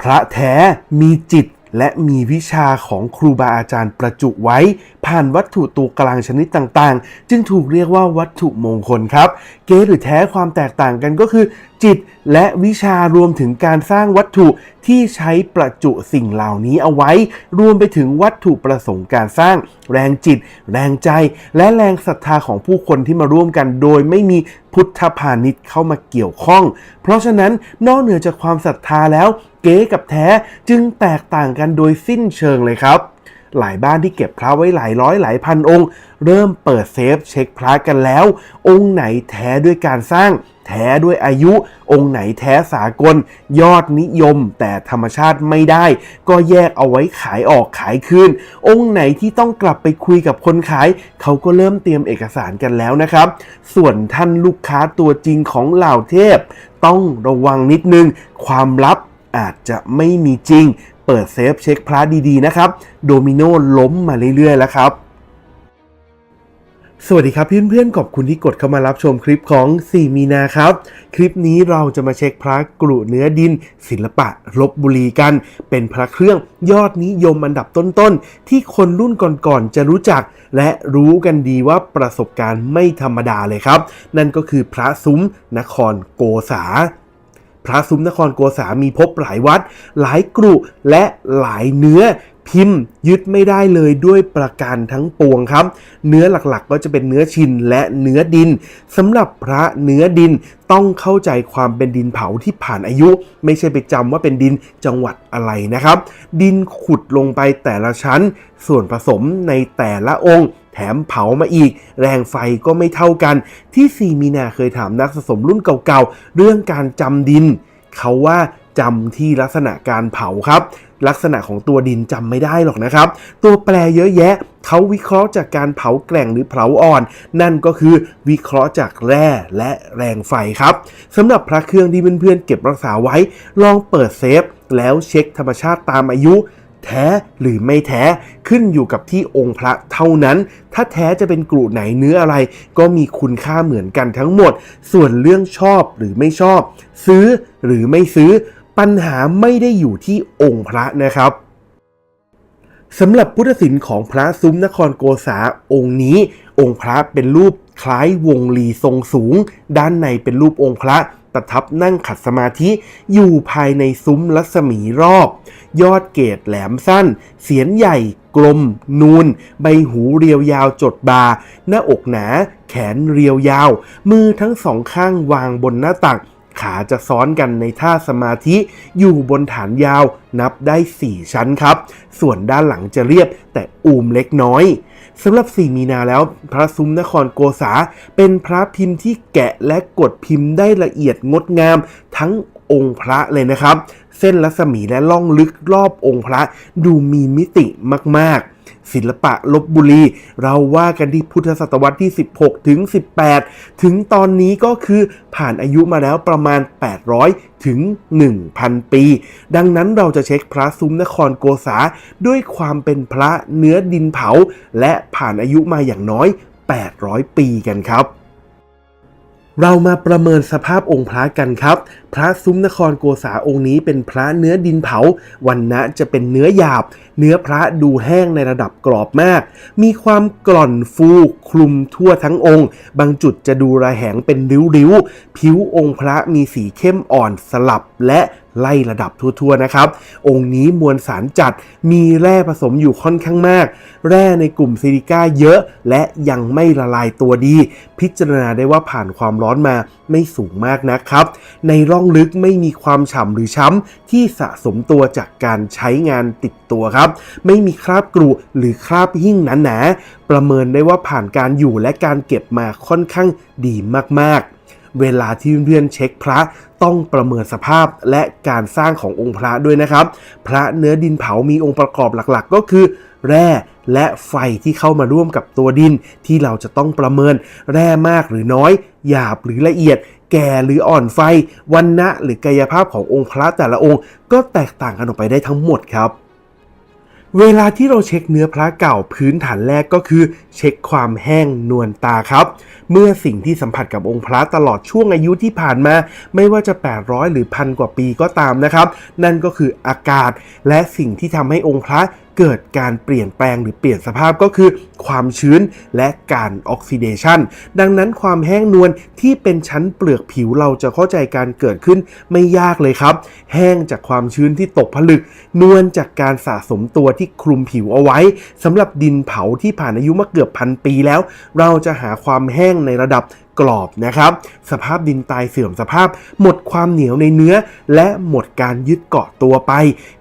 พระแท้มีจิตและมีวิชาของครูบาอาจารย์ประจุไว้ ผ่านวัตถุตัวกลางชนิดต่างๆ จึงถูกเรียกว่าวัตถุมงคลครับ เกหรือแท้ความแตกต่างกันก็คือ จิตและวิชารวมถึงการสร้างวัตถุที่ใช้ประจุสิ่งเหล่านี้เอาไว้ รวมไปถึงวัตถุประสงค์การสร้าง แรงจิต แรงใจ และแรงศรัทธาของผู้คนที่มาร่วมกัน โดยไม่มีพุทธพาณิชย์เข้ามาเกี่ยวข้อง เพราะฉะนั้นนอกเหนือจากความศรัทธาแล้ว เก๊กับแท้จึงแตกต่างกันโดยสิ้นเชิงเลยครับ หลายบ้านที่เก็บพระไว้หลายร้อยหลายพันองค์ เริ่มเปิดเซฟเช็คพระกันแล้ว องค์ไหนแท้ด้วยการสร้าง แท้ด้วยอายุ องค์ไหนแท้สากล ยอดนิยม แต่ธรรมชาติไม่ได้ ก็แยกเอาไว้ขายออกขายคืน องค์ไหนที่ต้องกลับไปคุยกับคนขาย เขาก็เริ่มเตรียมเอกสารกันแล้วนะครับ ส่วนท่านลูกค้าตัวจริงของเหล่าเทพ ต้องระวังนิดนึงความลับอาจจะไม่มีจริง เปิดเซฟเช็คพระดีๆนะครับ โดมิโนล้มมาเรื่อยๆแล้วครับ สวัสดีครับเพื่อนๆขอบคุณที่กดเข้ามารับชมคลิปของ 4 มีนาครับ คลิปนี้เราจะมาเช็คพระกรุเนื้อดิน ศิลปะลบบุรีกัน เป็นพระเครื่องยอดนิยมอันดับต้นๆ ที่คนรุ่นก่อนๆจะรู้จัก และรู้กันดีว่าประสบการณ์ไม่ธรรมดาเลยครับ นั่นก็คือพระซุ้มนครโกษา พระซุ้มนครโกษามีพบหลายวัด หลายกรุและหลายเนื้อพิมพ์ยึดไม่ได้เลยด้วยประการทั้งปวงครับ เนื้อหลักๆก็จะเป็นเนื้อชินและเนื้อดินสำหรับพระเนื้อดินต้องเข้าใจความเป็นดินเผาที่ผ่านอายุ ไม่ใช่ไปจำว่าเป็นดินจังหวัดอะไรนะครับ ดินขุดลงไปแต่ละชั้น ส่วนผสมในแต่ละองค์ ถมเผามาอีก แรงไฟก็ไม่เท่ากัน ที่ซีมีนาเคยถามนักสะสมรุ่นเก่าๆ เรื่องการจำดิน เขาว่าจำที่ลักษณะการเผาครับ ลักษณะของตัวดินจำไม่ได้หรอกนะครับ ตัวแปรเยอะแยะ เขาวิเคราะห์จากการเผาแกร่งหรือเผาอ่อน นั่นก็คือวิเคราะห์จากแร่และแรงไฟครับสำหรับพระเครื่องที่เพื่อนๆเก็บรักษาไว้ ลองเปิดเซฟแล้วเช็คธรรมชาติตามอายุ แท้หรือไม่แท้ขึ้นอยู่กับที่องค์พระเท่านั้น ถ้าแท้จะเป็นกรุไหนเนื้ออะไร ก็มีคุณค่าเหมือนกันทั้งหมด ส่วนเรื่องชอบหรือไม่ชอบ ซื้อหรือไม่ซื้อ ปัญหาไม่ได้อยู่ที่องค์พระนะครับสำหรับพุทธศิลป์ของพระซุ้มนครโกษาองค์นี้ องค์พระเป็นรูปคล้ายวงลีทรงสูง ด้านในเป็นรูปองค์พระ ประทับนั่งขัดสมาธิอยู่ภายในซุ้มรัศมีรอบ ยอดเกตแหลมสั้น เสียนใหญ่ กลม นูน ใบหูเรียวยาวจดบา หน้าอกหนา แขนเรียวยาว มือทั้งสองข้างวางบนหน้าตัก ขาจะซ้อนกันในท่าสมาธิอยู่บนฐานยาวนับได้ 4 ชั้นครับ ส่วนด้านหลังจะเรียบแต่อูมเล็กน้อยสำหรับ 4 มีนาแล้วพระซุ้มนครโกษา เป็นพระพิมพ์ที่แกะและกดพิมพ์ได้ละเอียดงดงาม ทั้งองค์พระเลยนะครับ เส้นรัศมีและล่องลึกรอบองค์พระดูมีมิติมากๆ ศิลปะลบบุรี เราว่ากันที่พุทธศตวรรษที่ 16 ถึง 18 ถึงตอนนี้ก็คือผ่านอายุมาแล้วประมาณ 800 ถึง 1,000 ปี ดังนั้นเราจะเช็คพระซุ้มนครโกษา ด้วยความเป็นพระเนื้อดินเผา และผ่านอายุมาอย่างน้อย 800 ปีกันครับ เรามาประเมินสภาพองค์พระกันครับ พระซุ้มนครโกษาองค์นี้เป็นพระเนื้อดินเผา วันนะจะเป็นเนื้อหยาบ เนื้อพระดูแห้งในระดับกรอบมาก มีความกร่อนฟูคลุมทั่วทั้งองค์ บางจุดจะดูระแหงเป็นริ้วๆ ผิวองค์พระมีสีเข้มอ่อนสลับและไล่ระดับทั่วๆนะครับ องค์นี้มวลสารจัดมีแร่ผสมอยู่ค่อนข้างมาก แร่ในกลุ่มซิลิก้าเยอะและยังไม่ละลายตัวดี พิจารณาได้ว่าผ่านความร้อนมาไม่สูงมากนะครับ ในร่องลึกไม่มีความฉ่ำหรือช้ำที่สะสมตัวจากการใช้งานติดตัวครับ ไม่มีคราบกรุหรือคราบหิ้งหนาๆประเมินได้ว่าผ่านการอยู่และการเก็บมาค่อนข้างดีมากๆ เวลาที่เพื่อนเช็คพระต้องประเมินสภาพและการสร้างขององค์พระด้วยนะครับ พระเนื้อดินเผามีองค์ประกอบหลักๆ ก็คือ แร่และไฟที่เข้ามาร่วมกับตัวดิน ที่เราจะต้องประเมิน แร่มากหรือน้อย หยาบหรือละเอียด แก่หรืออ่อนไฟวันณะหรือกายภาพขององค์พระแต่ละองค์ ก็แตกต่างกันออกไปได้ทั้งหมดครับ เวลาที่เราเช็คเนื้อพระเก่าพื้นฐานแรกก็คือ เช็คความแห้งนวลตาครับ เมื่อสิ่งที่สัมผัสกับองค์พระตลอดช่วงอายุที่ผ่านมา ไม่ว่าจะ 800 หรือพันกว่าปีก็ตามนะครับ นั่นก็คืออากาศ และสิ่งที่ทำให้องค์พระ เกิดการเปลี่ยนแปลงหรือเปลี่ยนสภาพก็คือ ความชื้นและการออกซิเดชันดังนั้นความแห้งนวลที่เป็นชั้นเปลือกผิวเราจะเข้าใจการเกิดขึ้นไม่ยากเลยครับ แห้งจากความชื้นที่ตกผลึก นวลจากการสะสมตัวที่คลุมผิวเอาไว้สำหรับดินเผาที่ผ่านอายุมาเกือบพันปีแล้ว เราจะหาความแห้งในระดับ กรอบนะครับ สภาพดินตายเสื่อมสภาพ หมดความเหนียวในเนื้อ และหมดการยึดเกาะตัวไป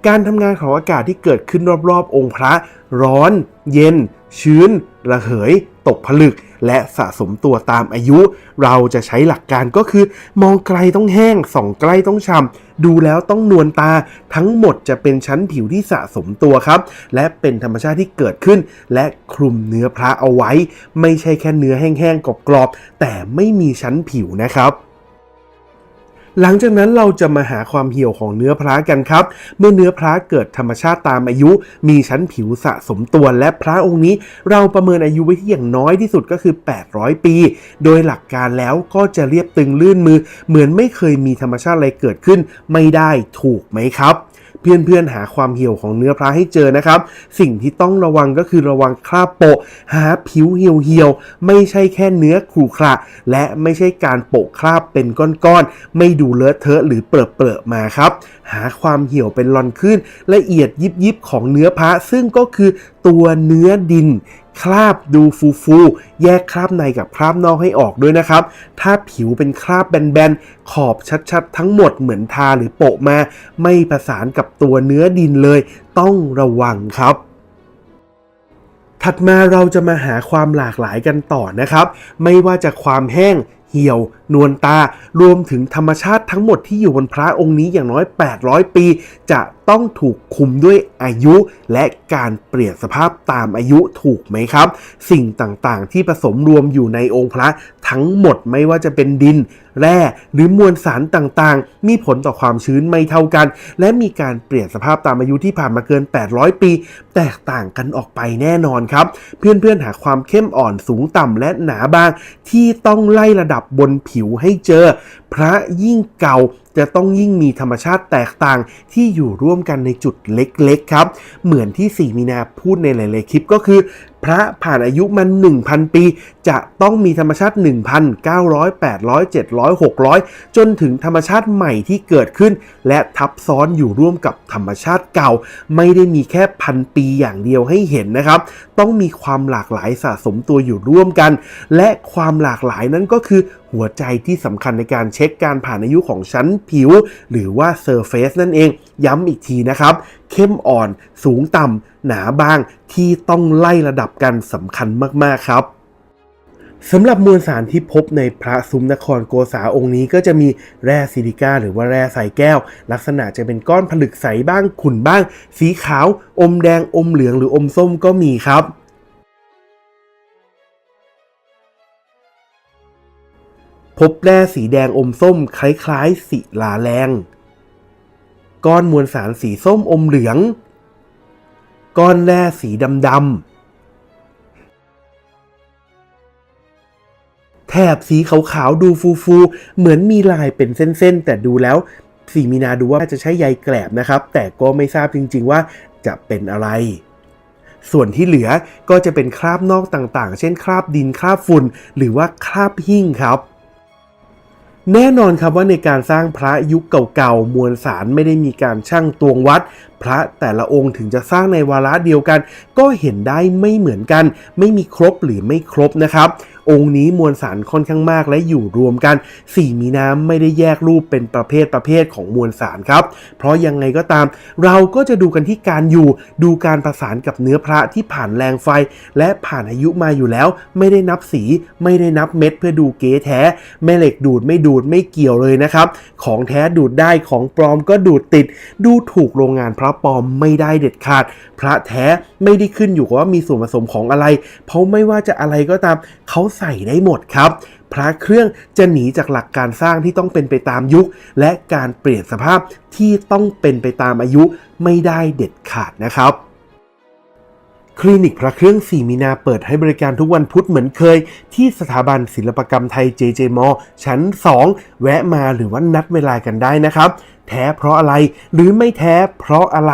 การทำงานของอากาศที่เกิดขึ้นรอบๆ องค์พระ ร้อน เย็น ชื้น ระเหย ตกผลึก และสะสมตัวตามอายุ เราจะใช้หลักการก็คือ มองไกลต้องแห้ง ส่องใกล้ต้องช่ำดูแล้วต้องนวลตา ทั้งหมดจะเป็นชั้นผิวที่สะสมตัวครับ และเป็นธรรมชาติที่เกิดขึ้น และคลุมเนื้อพระเอาไว้ ไม่ใช่แค่เนื้อแห้งๆกรอบๆแต่ไม่มีชั้นผิวนะครับ หลังจากนั้นเราจะมาหาความเหี่ยวของเนื้อพระกันครับ เมื่อเนื้อพระเกิดธรรมชาติตามอายุ มีชั้นผิวสะสมตัวและพระองค์นี้ เราประเมินอายุไว้ที่อย่างน้อยที่สุดก็คือ 800 ปี โดยหลักการแล้วก็จะเรียบตึงลื่นมือ เหมือนไม่เคยมีธรรมชาติอะไรเกิดขึ้นไม่ได้ถูกไหมครับ เพื่อนๆหาความเหี่ยวของเนื้อพระให้เจอนะครับ สิ่งที่ต้องระวังก็คือระวังคราบโปะ หาผิวเหี่ยวๆไม่ใช่แค่เนื้อขรุขระและไม่ใช่การโปะคราบเป็นก้อนๆไม่ดูเลอะเทอะหรือเปรอะๆมาครับ หาความเหี่ยวเป็นลอนขึ้นละเอียดยิบๆของเนื้อพระซึ่งก็คือตัวเนื้อดิน คราบดูฟูฟูแยกคราบในกับคราบนอกให้ออกด้วยนะครับ ถ้าผิวเป็นคราบแบนๆ ขอบชัดๆ ทั้งหมดเหมือนทาหรือโปะมา ไม่ประสานกับตัวเนื้อดินเลย ต้องระวังครับถัดมาเราจะมาหาความหลากหลายกันต่อนะครับ ไม่ว่าจะความแห้ง เหี่ยว นวลตารวมถึงธรรมชาติทั้งหมดที่อยู่บนพระองค์นี้อย่างน้อย 800 ปี จะต้องถูกคุมด้วยอายุ และการเปลี่ยนสภาพตามอายุถูกไหมครับ สิ่งต่างๆ ที่ผสมรวมอยู่ในองค์พระทั้งหมดไม่ว่าจะเป็นดิน แร่หรือมวลสารต่างๆ มีผลต่อความชื้นไม่เท่ากัน และมีการเปลี่ยนสภาพตามอายุที่ผ่านมาเกิน 800 ปี แตกต่างกันออกไปแน่นอนครับ เพื่อนๆหาความเข้มอ่อนสูงต่ำและหนาบางที่ต้องไล่ระดับบนผิวให้เจอ พระยิ่งเก่า จะต้องยิ่งมีธรรมชาติแตกต่างที่อยู่ร่วมกันในจุดเล็กๆครับ เหมือนที่สีมีนาพูดในหลาย ๆ คลิปก็คือ พระผ่านอายุมัน 1,000 ปี จะต้องมีธรรมชาติ 1,000 900 800 700 600 จนถึงธรรมชาติใหม่ที่เกิดขึ้น และทับซ้อนอยู่ร่วมกับธรรมชาติเก่า ไม่ได้มีแค่พันปีอย่างเดียวให้เห็นนะครับ ต้องมีความหลากหลายสะสมตัวอยู่ร่วมกัน และความหลากหลายนั้นก็คือหัวใจที่สำคัญในการเช็คการผ่านอายุของชั้นผิว หรือว่าเซอร์เฟซนั่นเอง ย้ำอีกทีนะครับ เข้มอ่อนสูงต่ำหนาบางที่ต้องไล่ระดับกันสำคัญมาก ๆ ครับสำหรับมวลสารที่พบในพระซุ้มนครโกษาองค์นี้ก็จะมีแร่ซิลิก้าหรือว่าแร่ใสแก้ว ลักษณะจะเป็นก้อนผลึกใสบ้างขุ่นบ้าง สีขาว อมแดงอมเหลืองหรืออมส้มก็มีครับ พบแร่สีแดงอมส้มคล้ายๆศิลาแรง ก้อนมวลสารสีส้มอมเหลือง ก้อนแร่สีดำๆ แถบสีขาวๆ ดูฟูๆ เหมือนมีลายเป็นเส้นๆ แต่ดูแล้วสีมีนาดูว่าจะใช้ใยแกลบนะครับ แต่ก็ไม่ทราบจริงๆว่าจะเป็นอะไรส่วนที่เหลือก็จะเป็นคราบนอกต่างๆ เช่นคราบดินคราบฝุ่น หรือว่าคราบหิ้งครับ แน่นอนครับว่าในการสร้างพระยุคเก่าๆ มวลสารไม่ได้มีการช่างตวงวัด พระแต่ละองค์ถึงจะสร้างในวาระเดียวกัน ก็เห็นได้ไม่เหมือนกัน ไม่มีครบหรือไม่ครบนะครับ องค์นี้มวลสารค่อนข้างมากและอยู่รวมกัน สี่มีน้ำไม่ได้แยกรูปเป็นประเภทประเภทของมวลสารครับ เพราะยังไงก็ตาม เราก็จะดูกันที่การอยู่ดูการประสานกับเนื้อพระที่ผ่านแรงไฟ และผ่านอายุมาอยู่แล้ว ไม่ได้นับสีไม่ได้นับเม็ดเพื่อดูเก๋แท้ แม่เหล็กดูดไม่ดูดไม่เกี่ยวเลยนะครับ ของแท้ดูดได้ของปลอมก็ดูดติด ดูถูกโรงงานพระปลอมไม่ได้เด็ดขาด พระแท้ไม่ได้ขึ้นอยู่กับว่ามีส่วนผสมของอะไร เพราะไม่ว่าจะอะไรก็ตามเขาใส่ได้หมดครับ พระเครื่องจะหนีจากหลักการสร้างที่ต้องเป็นไปตามยุค และการเปลี่ยนสภาพที่ต้องเป็นไปตามอายุไม่ได้เด็ดขาดนะครับ คลินิกพระเครื่อง4มีนาเปิดให้บริการทุกวันพุธเหมือนเคย ที่สถาบันศิลปกรรมไทย JJ m ชั้น 2 แวะมาหรือว่านัดเวลากันได้นะครับ แท้เพราะอะไรหรือไม่แท้เพราะอะไร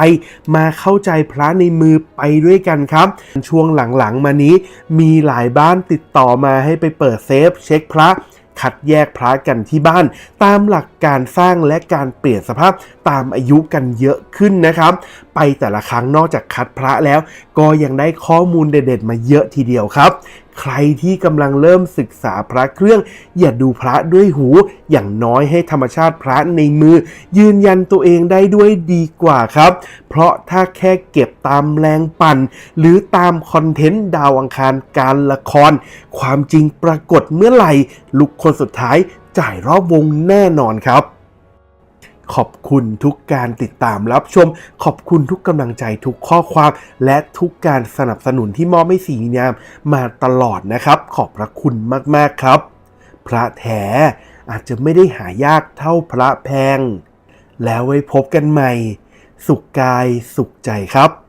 มาเข้าใจพระในมือไปด้วยกันครับ ช่วงหลังๆมานี้มีหลายบ้านติดต่อมาให้ไปเปิดเซฟเช็คพระ คัดแยกพระกันที่บ้าน ตามหลักการสร้างและการเปลี่ยนสภาพตามอายุกันเยอะขึ้นนะครับ ไปแต่ละครั้งนอกจากคัดพระแล้ว ก็ยังได้ข้อมูลเด็ดๆมาเยอะทีเดียวครับ ใครที่กำลังเริ่มศึกษาพระเครื่อง อย่าดูพระด้วยหู อย่างน้อยให้ธรรมชาติพระในมือ ยืนยันตัวเองได้ด้วยดีกว่าครับ เพราะถ้าแค่เก็บตามแรงปั่น หรือตามคอนเทนต์ดาวอังคารการละคร ความจริงปรากฏเมื่อไหร่ ลุกคนสุดท้ายจ่ายรอบวงแน่นอนครับ ขอบคุณทุกการติดตามรับชม ขอบคุณทุกกำลังใจทุกข้อความ และทุกการสนับสนุนที่มอบให้สีงามมาตลอดนะครับ ขอบพระคุณมากๆครับ พระแท้อาจจะไม่ได้หายากเท่าพระแพง แล้วไว้พบกันใหม่ สุขกายสุขใจครับ